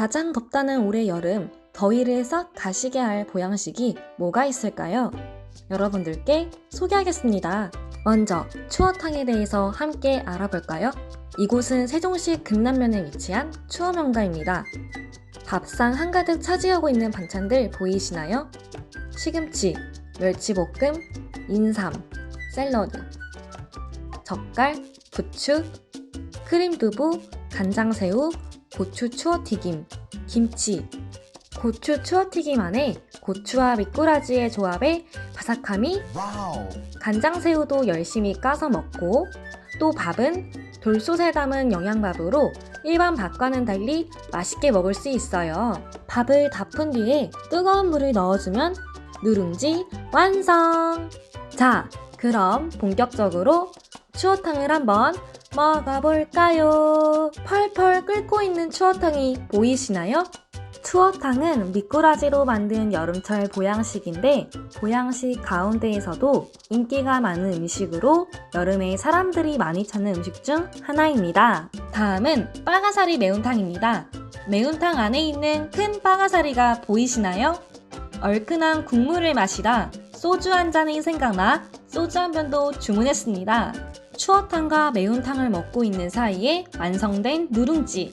가장 덥다는 올해 여름, 더위를 싹 가시게 할 보양식이 뭐가 있을까요? 여러분들께 소개하겠습니다. 먼저 추어탕에 대해서 함께 알아볼까요? 이곳은 세종시 금남면에 위치한 추어명가입니다. 밥상 한가득 차지하고 있는 반찬들 보이시나요? 시금치, 멸치볶음, 인삼, 샐러드, 젓갈, 부추, 크림두부, 간장새우, 고추 추어튀김, 김치, 고추 추어튀김 안에 고추와 미꾸라지의 조합에 바삭함이 와우. 간장새우도 열심히 까서 먹고 또 밥은 돌솥에 담은 영양밥으로 일반 밥과는 달리 맛있게 먹을 수 있어요. 밥을 다 푼 뒤에 뜨거운 물을 넣어주면 누룽지 완성! 자, 그럼 본격적으로 추어탕을 한번 먹어볼까요? 펄펄 끓고 있는 추어탕이 보이시나요? 추어탕은 미꾸라지로 만든 여름철 보양식인데 보양식 가운데에서도 인기가 많은 음식으로 여름에 사람들이 많이 찾는 음식 중 하나입니다. 다음은 빠가사리 매운탕입니다. 매운탕 안에 있는 큰 빠가사리가 보이시나요? 얼큰한 국물을 마시다 소주 한 잔이 생각나 소주 한 병도 주문했습니다. 추어탕과 매운탕을 먹고 있는 사이에 완성된 누룽지.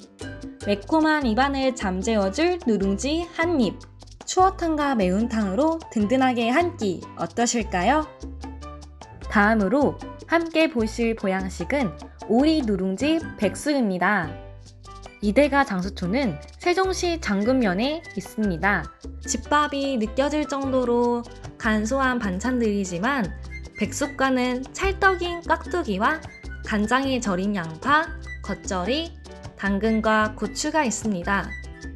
매콤한 입안을 잠재워줄 누룽지 한 입. 추어탕과 매운탕으로 든든하게 한 끼 어떠실까요? 다음으로 함께 보실 보양식은 오리 누룽지 백숙입니다. 이대가 장수초는 세종시 장금면에 있습니다. 집밥이 느껴질 정도로 간소한 반찬들이지만 백숙과는 찰떡인 깍두기와 간장에 절인 양파, 겉절이, 당근과 고추가 있습니다.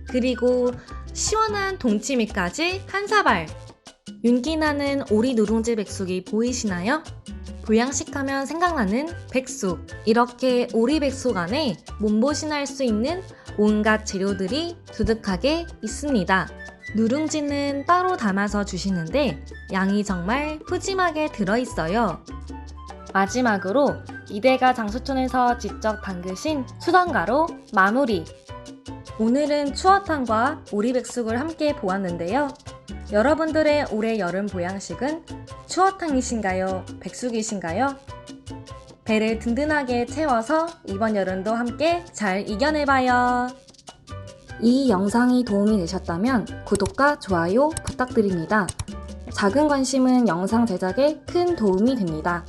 그리고 시원한 동치미까지 한 사발. 윤기나는 오리 누룽지 백숙이 보이시나요? 보양식 하면 생각나는 백숙. 이렇게 오리 백숙 안에 몸보신할 수 있는 온갖 재료들이 두둑하게 있습니다. 누룽지는 따로 담아서 주시는데 양이 정말 푸짐하게 들어있어요. 마지막으로 이대가 장수촌에서 직접 담그신 수던가로 마무리. 오늘은 추어탕과 오리백숙을 함께 보았는데요. 여러분들의 올해 여름 보양식은 추어탕이신가요? 백숙이신가요? 배를 든든하게 채워서 이번 여름도 함께 잘 이겨내봐요. 이 영상이 도움이 되셨다면 구독과 좋아요 부탁드립니다. 작은 관심은 영상 제작에 큰 도움이 됩니다.